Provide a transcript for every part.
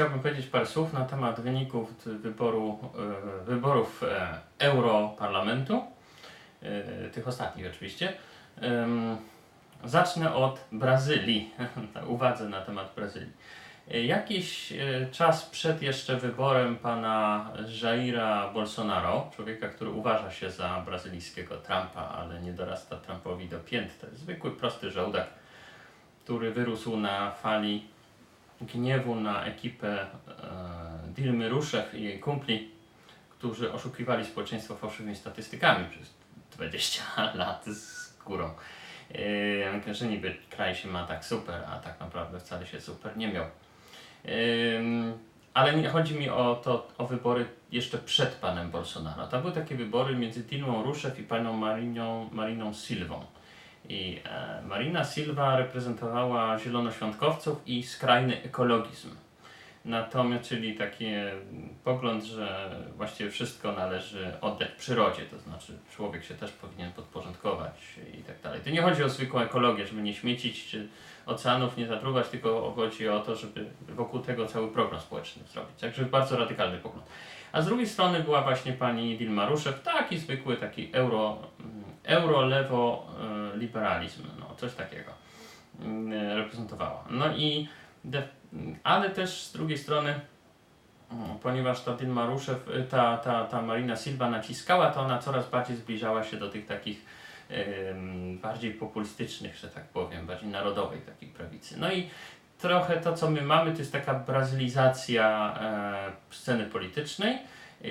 chciałbym powiedzieć parę słów na temat wyników wyboru, e, wyborów e, Europarlamentu, e, tych ostatnich oczywiście. Zacznę od Brazylii, uwadze na temat Brazylii. Jakiś czas przed jeszcze wyborem pana Jaira Bolsonaro, człowieka, który uważa się za brazylijskiego Trumpa, ale nie dorasta Trumpowi do pięt, to jest zwykły, prosty żołdak, który wyrósł na fali gniewu na ekipę e, Dilmy Ruszew i jej kumpli, którzy oszukiwali społeczeństwo fałszywymi statystykami przez 20 lat z górą. Yy, że niby kraj się ma tak super, a tak naprawdę wcale się super nie miał. Ym, ale nie chodzi mi o to, o wybory jeszcze przed panem Bolsonaro. To były takie wybory między Dilmą Ruszew i panią Mariną, Mariną Silvą. I e, Marina Silva reprezentowała zielonoświątkowców i skrajny ekologizm. Natomiast, czyli taki e, pogląd, że właściwie wszystko należy oddać przyrodzie, to znaczy człowiek się też powinien podporządkować i tak dalej. To nie chodzi o zwykłą ekologię, żeby nie śmiecić oceanów nie zatruwać, tylko chodzi o to, żeby wokół tego cały program społeczny zrobić. Także bardzo radykalny pogląd. A z drugiej strony była właśnie pani Dilma Ruszew, taki zwykły, taki euro, mm, euro-lewo-liberalizm, no coś takiego mm, reprezentowała. No i, ale też z drugiej strony, ponieważ ta Dilma Ruszew, y, ta, ta, ta Marina Silva naciskała, to ona coraz bardziej zbliżała się do tych takich bardziej populistycznych, że tak powiem, bardziej narodowej takiej prawicy. No i trochę to, co my mamy, to jest taka brazylizacja e, sceny politycznej.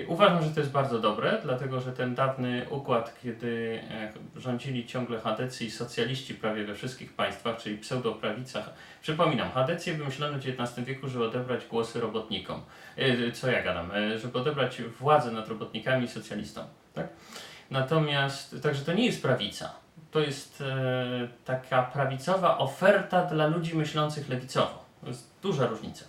Uważam, że to jest bardzo dobre, dlatego że ten dawny układ, kiedy e, rządzili ciągle chadecy i socjaliści prawie we wszystkich państwach, czyli pseudoprawica. Przypominam, chadecję wymyślono w XIX wieku, żeby odebrać głosy robotnikom. E, co ja gadam? E, żeby odebrać władzę nad robotnikami i socjalistom. Tak? Natomiast, także to nie jest prawica. To jest taka prawicowa oferta dla ludzi myślących lewicowo. To jest duża różnica.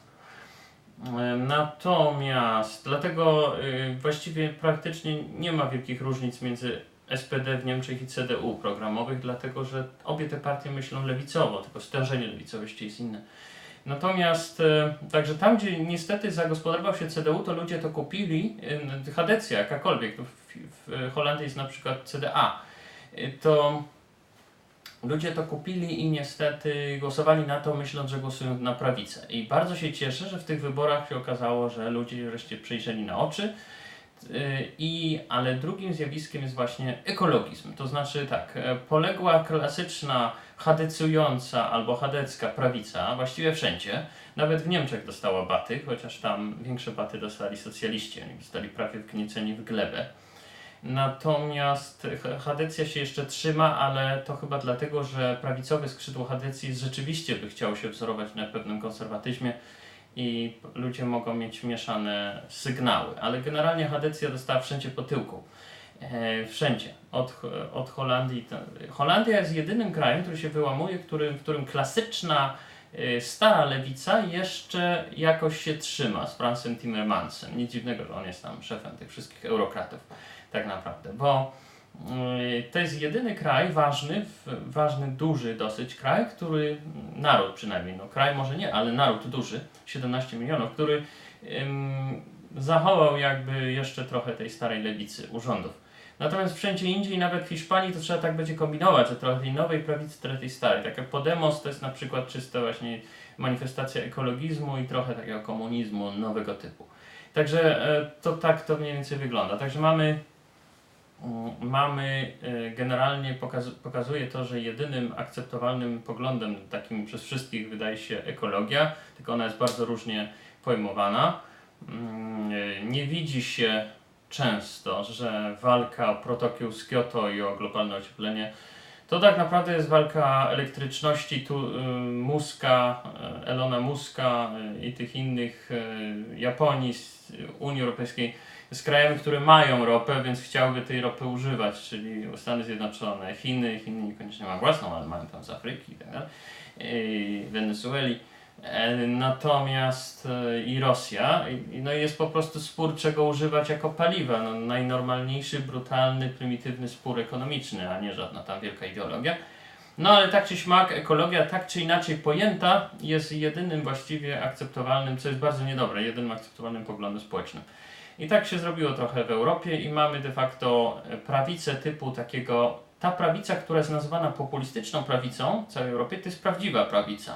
Natomiast dlatego e, właściwie praktycznie nie ma wielkich różnic między SPD w Niemczech i CDU programowych, dlatego że obie te partie myślą lewicowo, tylko stężenie lewicowości jest inne. Natomiast e, także tam, gdzie niestety zagospodarował się CDU, to ludzie to kupili, Hadecja jakakolwiek, w, w Holandii jest na przykład CDA, e, to ludzie to kupili i niestety głosowali na to, myśląc, że głosują na prawicę. I bardzo się cieszę, że w tych wyborach się okazało, że ludzie wreszcie przejrzeli na oczy. Yy, I, ale drugim zjawiskiem jest właśnie ekologizm. To znaczy tak, e, poległa klasyczna chadecująca albo chadecka prawica właściwie wszędzie. Nawet w Niemczech dostała baty, chociaż tam większe baty dostali socjaliści. Oni zostali prawie wgnieceni w glebę. Natomiast Hadecja się jeszcze trzyma, ale to chyba dlatego, że prawicowe skrzydło Hadecji rzeczywiście by chciało się wzorować na pewnym konserwatyzmie i ludzie mogą mieć mieszane sygnały. Ale generalnie Hadecja dostała wszędzie po tyłku. E, wszędzie. Od, od Holandii. Holandia jest jedynym krajem, który się wyłamuje, który, w którym klasyczna stara lewica jeszcze jakoś się trzyma z Fransem Timmermansem. Nic dziwnego, że on jest tam szefem tych wszystkich eurokratów tak naprawdę, bo y, to jest jedyny kraj ważny, ważny, duży dosyć kraj, który, naród przynajmniej, no kraj może nie, ale naród duży, 17 milionów, który ym, zachował jakby jeszcze trochę tej starej lewicy urządów. Natomiast wszędzie indziej, nawet w Hiszpanii, to trzeba tak będzie kombinować, że trochę tej nowej prawicy, trochę tej starej. Tak jak Podemos to jest na przykład czysto właśnie manifestacja ekologizmu i trochę takiego komunizmu nowego typu. Także e, to tak to mniej więcej wygląda. Także mamy Mm, mamy e, generalnie pokaz, pokazuje to, że jedynym akceptowalnym poglądem takim przez wszystkich wydaje się ekologia, tylko ona jest bardzo różnie pojmowana. Mm, e, Nie widzi się często, że walka o protokół z Kyoto i o globalne ocieplenie to tak naprawdę jest walka elektryczności tu, y, Muska, y, Elona Muska y, i tych innych Japonii, Unii Europejskiej z krajami, które mają ropę, więc chciałyby tej ropy używać, czyli Stany Zjednoczone, Chiny, Chiny niekoniecznie mają własną, ale mają tam z Afryki tak i Wenezueli. E, Natomiast e, i Rosja, no jest po prostu spór, czego używać jako paliwa. No, najnormalniejszy, brutalny, prymitywny spór ekonomiczny, a nie żadna tam wielka ideologia. No ale tak czy śmak, ekologia tak czy inaczej pojęta jest jedynym właściwie akceptowalnym, co jest bardzo niedobre, jedynym akceptowalnym poglądem społecznym. I tak się zrobiło trochę w Europie i mamy de facto e, prawicę typu takiego, ta prawica, która jest nazywana populistyczną prawicą w całej Europie, to jest prawdziwa prawica.